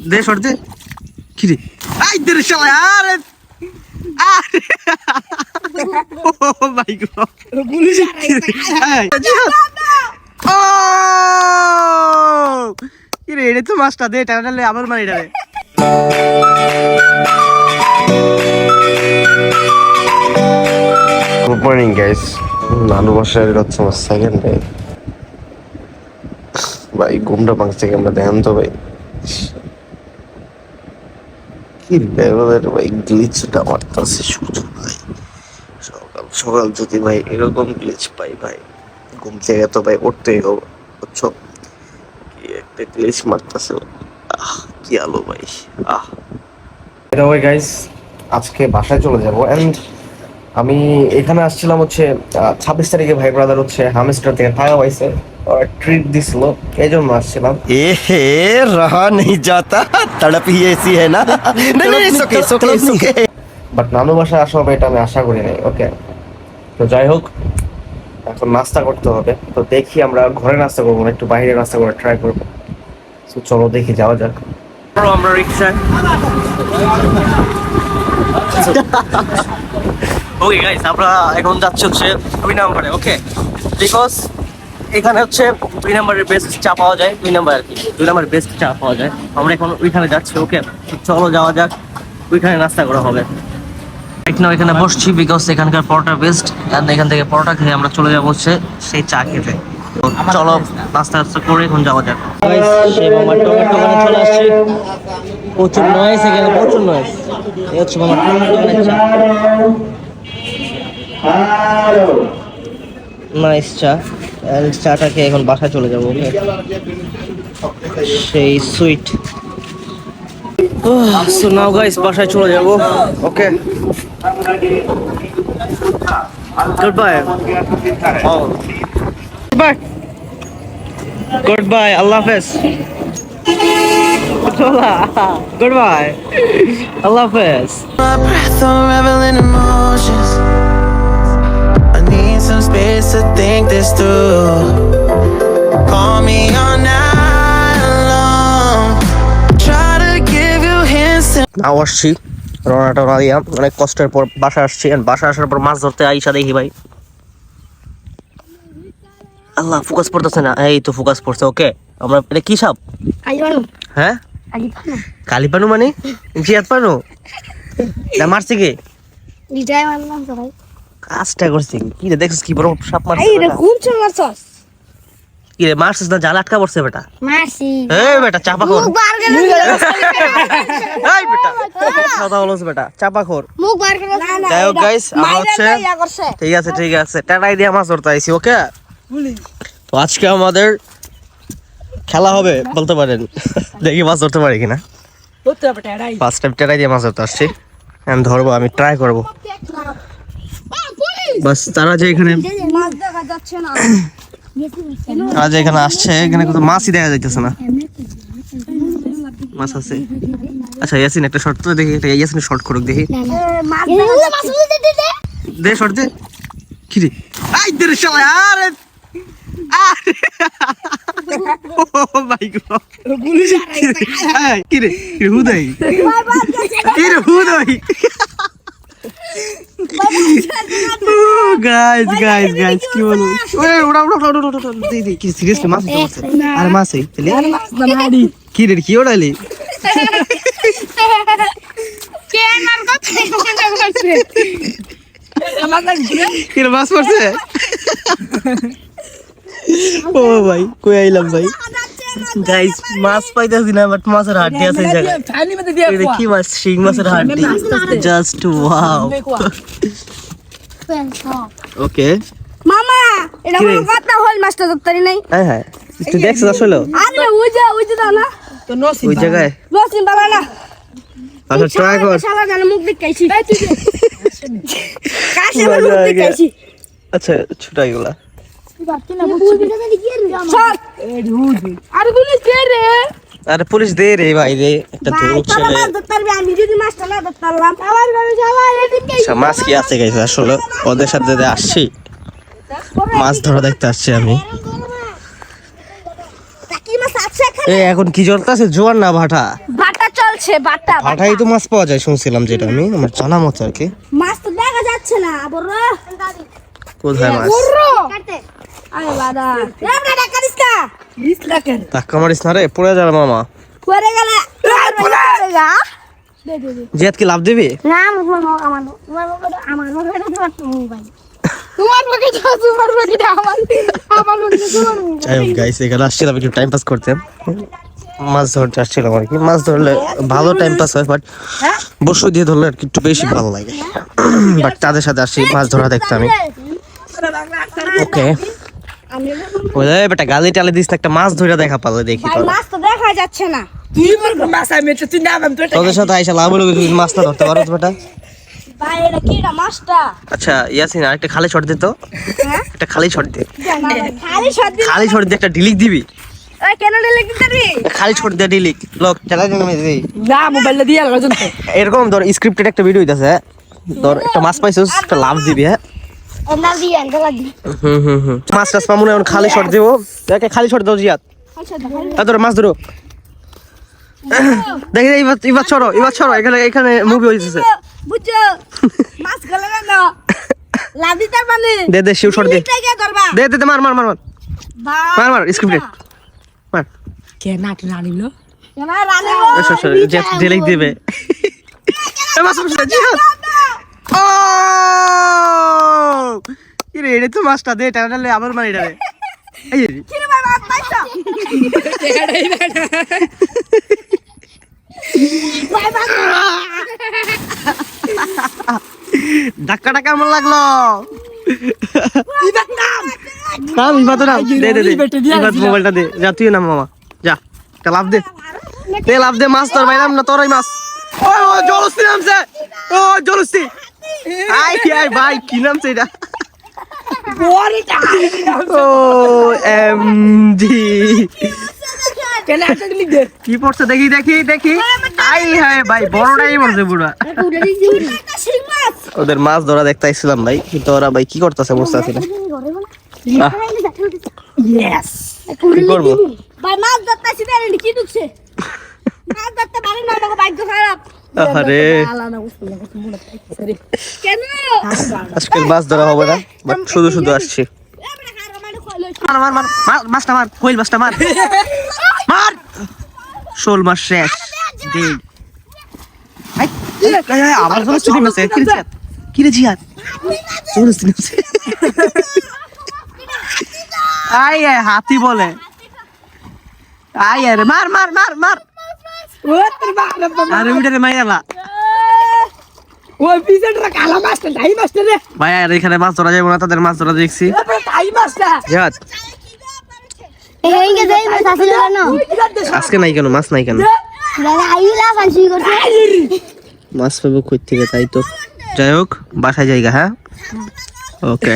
দে সর দে। কি রে? আই দে রে শালা আরে। আরে। Oh my God. পুলিশ ও। কি রে এটা তো মাছটা দে টাকা টানলে আবার মারি ডালে গুড মর্নিং গাইস নানু এটা হচ্ছে আমার সেকেন্ড ডে ভাই ঘুমটা ভাঙছে কি আমরা দেখেন তো ভাই? কি ভাই গ্লিচটা মারতেছে সূর্য ভাই। সকাল সকাল যদি ভাই এরকম গ্লিচ পাই ভাই, ঘুম থেকে তো ভাই উঠতেই হবে, বুঝছ? কি একটা গ্লিচ মারতেছে, আহ, কি আলো ভাই, আহ। এটা ওই গাইস আজকে বাসায় চলে যাব এন্ড আমি এখানে আসছিলাম হচ্ছে ছাব্বিশ তারিখে ভাই ব্রাদার হচ্ছে হামেস্টার থেকে টাকা পাইছে ট্রিট দিছিল এই জন্য আসছিলাম ए रहा नहीं जाता तड़प ही ऐसी है ना नहीं नहीं सुके सुके सुके বাট নানু বাসায় আসা হবে এটা আমি আশা করি নাই ওকে তো যাই হোক এখন নাস্তা করতে হবে তো দেখি আমরা ঘরে নাস্তা করবো না একটু বাইরে নাস্তা করে ট্রাই করবো তো চলো দেখি যাওয়া যাক আমরা রিক্সায় ওকে গাইস আমরা এখন যাচ্ছি হচ্ছে দুই নাম্বারে ওকে বিকজ এখানে হচ্ছে দুই নাম্বারের বেস্ট চা পাওয়া যায়, দুই নাম্বার আর কি, দুই নাম্বারের বেস্ট চা পাওয়া যায়। আমরা এখন ওইখানে যাচ্ছি, ওকে? চলো যাওয়া যাক, ওইখানে নাস্তা করা হবে। এখানে বসছি বিকজ এখানকার পরোটা বেস্ট অ্যান্ড এখান থেকে পরোটা খেয়ে আমরা চলে যাব হচ্ছে সেই চা খেতে। চলো, নাস্তা নাস্তা করে এখন যাওয়া যাক। সে মামার টমেটো দোকানে চলে আসছি। প্রচুর নয়েস এখানে, প্রচুর নয়েস চা। নাইস চা। চাটা খেয়ে এখন বাসায় চলে যাব। সেই সুইট সো নাও গাইস বাসায় চলে যাব। Okay good bye bye good bye আল্লাহ হাফেজ আল্লাহ to think this through. Call me all night long. Try to give you hints to নাও আসছি। রওনা টনা দিয়া। অনেক কষ্টের পর বাসা আসছি। And বাসা আসার পর মাছ ধরতে আইসা দেখি ভাই। আল্লাহ ফোকাস পড়তেছে না। এই তো ফোকাস পড়ছে ওকে আমরা এটা কি সাপ? হ্যাঁ? কালি পানু মানে? জিয়াত পানু? না মারছে কি? কাজটা করছে। কি? রে দেখছিস কি বড় সাপ মারছে এই রে? কোন মারছস কি রে মারছিস না? জাল আটকা পড়ছে বেটা। মারছি। এই বেটা চাপা খোর। মুখ বার করে এই বেটা কথা বলছ বেটা চাপা খোর। মুখ বার না যাই হোক গাইস আমরা হচ্ছে ঠিক আছে ঠিক আছে টাটাই দিয়ে মাছ ধরতে আইছি ওকে? তো আজকে আমাদের খেলা হবে বলতে পারেন। দেখি মাছ ধরতে পারি কিনা। ফার্স্ট টাইম টাটাই। দিয়ে মাছ ধরতে আসছি। আমি ধরবো আমি ট্রাই করব। বাস তারা যে এখানে মাছ দেখা যাচ্ছে না। তারা যে এখানে আসছে এখানে কিন্তু মাছই দেখা যাইতেছে না। মাছ আছে। আচ্ছা ইয়াসিন একটা শর্ট তো দেখি একটা ইয়াসিন শর্ট করুক দেখি। দে শর্ট দে। কি রে? আই দে শালা আরে। আরে। Oh my God. পুলিশ কি রে? কি রে হুদাই? কি রে হুদাই? গাইস গাইস গাইস কি বলব ওরে ওড়া ওড়া ওড়া ওড়া দে দে কি সিরিয়াসলি মাছ তো আরে মাছ এই তাহলে কি রে কি ওড়ালি? কে নার কথা করছে কি? মাছ পড়ছে? ও ভাই কই আইলাম ভাই? গাইস মাছ পাইতাছি না বাট মাছের হাড্ডি আছে এই জায়গায়। এটা কি মাছ? শিং মাছের হাড্ডি। জাস্ট ওয়াও ওকে মামা এটা কোনো কথা হল মাছটা ধরতে নাই। হ্যাঁ হ্যাঁ। তুই দেখছিস আসলে? আরে ওই যে ওই যে দাও না। ওই জায়গায়? লসিন বাবা না। আচ্ছা ট্রাই কর। শালা জানে মুখ দেখাইছি কাশে মুখ দেখাইছি আচ্ছা ছুটাই গেলা। আরে পুলিশ দে রে ভাই রে একটা ধরুক ছেলে। মাছ আচ্ছা মাছ কি আছে গাইস? আসলে ওদের সাথে আসছি মাছ ধরা দেখতে আসছি আমি। কি আছে এ এখন কি জ্বলতেছে? জোয়ার না ভাটা? ভাটা চলছে বাটা ভাটাই তো মাছ পাওয়া যায় শুনছিলাম যেটা আমি। আমার জানা মতো আর কি। মাছ তো দেখা যাচ্ছে না বড়। কোথায় মাছ? আরে বাদা আমরা টাকা দিস না। দিস না কেন? ধাক্কা মারিস না রে পড়ে যাবে মামা। গেলে কি লাভ দিবি? না আমার আমার আমার আমার আমার মোবাইল তোমার মুখে তোমার মুখে আমার আমার মুখে তোমার মোবাইল যাই হোক গাইস এখানে আসছিলাম একটু টাইম পাস করতে। মাছ ধরতে আসছিলাম আর কি। মাছ ধরলে ভালো টাইম পাস হয় বাট বসু দিয়ে ধরলে আর কি একটু বেশি ভালো লাগে। বাট তাদের সাথে আসছি মাছ ধরা দেখতে আমি। ওকে বেটা গালি টালি দিস একটা মাছ ধরে দেখা দেখি তো মাছ তো দেখা যাচ্ছে না। তোদের সাথে আইসা লাভ হলো তুই মাছটা ধরতে পারো বেটা? ভাই এটা কি মাছটা? আচ্ছা ইয়াসিন আরেকটা খালি শট দে তো। হ্যাঁ? একটা খালি শট দে। খালি সর্দি খালি শট দে একটা ডিলিক দিবি। ওই কেন খালি ছড় দে ডিলিক লোক না মোবাইলটা দিয়ে এরকম ধর স্ক্রিপ্টেড একটা ভিডিও হইতাছে ধর একটা মাছ পাইছিস একটা লাভ দিবি হ্যাঁ? মাছ টাছ না এখন খালি শট দিব। দেখে খালি শট দাও জিয়াত আচ্ছা তা ধরো মাছ ধরো। দেখি এবার এবার ছড়ো এবার ছড়ো। এখানে এখানে মুভি হইতেছে। বুঝছ? মাছ গলে না লাভ দিতে মানে। দে দে শিউ শট দে। দে দে দে, মার মার মার মার। মার মার স্ক্রিপ্টেড মার। কে নাট রানিলো কেন রানে সর সর জিয়াত ডিলিক দিবে। এ মাছ মাছ ও! কি এটা তো মাছটা দে টানালে আবার মারি রে এই রে। কি ভাই মাছ পাইছো? ভাই মাছ ধাক্কাটা কেমন লাগল? নাম ইবাদ নাম। দে দে দে। ইবাদ মোবাইলটা দে। যা তুই নাম মামা। যা একটা লাভ দে। দে লাভ দে মাছ তোর পাইলাম না তোরই মাছ। ও ও জলস্তি নামছে। ও জলস্তি। আই আই ভাই কি এটা? ও এম ডি কে পড়ছে? দেখি দেখি দেখি। আই হায় ভাই বড়টাই পড়ছে পুরা। ওদের মাছ ধরা দেখতে আইছিলাম ভাই কিন্তু ওরা ভাই কি করতেছে বুঝতে পারছি না। কি করব? ভাই মাছ ধরতেছি না কি ঢুকছে? মাছ ধরতে পারি না আমাকে ভাগ্য খারাপ। আরে কেন মাছ ধরা হবে না শুধু শুধু আসছি। মার মাছটা মার মাছটা মার মার। শোল মাছ শেষ। আই হাতি বলে। আই আরে মার মার মার মার। আরে উইটারে মাইরালা ও পিছনটা কালা মাছটা টাই মাছটা রে। ভাই আর এখানে মাছ ধরা যাবে না তাদের মাছ ধরা দেখছি। মাছটা। আজকে নাই কেন? মাছ নাই কেন? মাছ পাবো কই থেকে? তাই তো। যাই হোক বাসায় জায়গা হ্যাঁ। ওকে।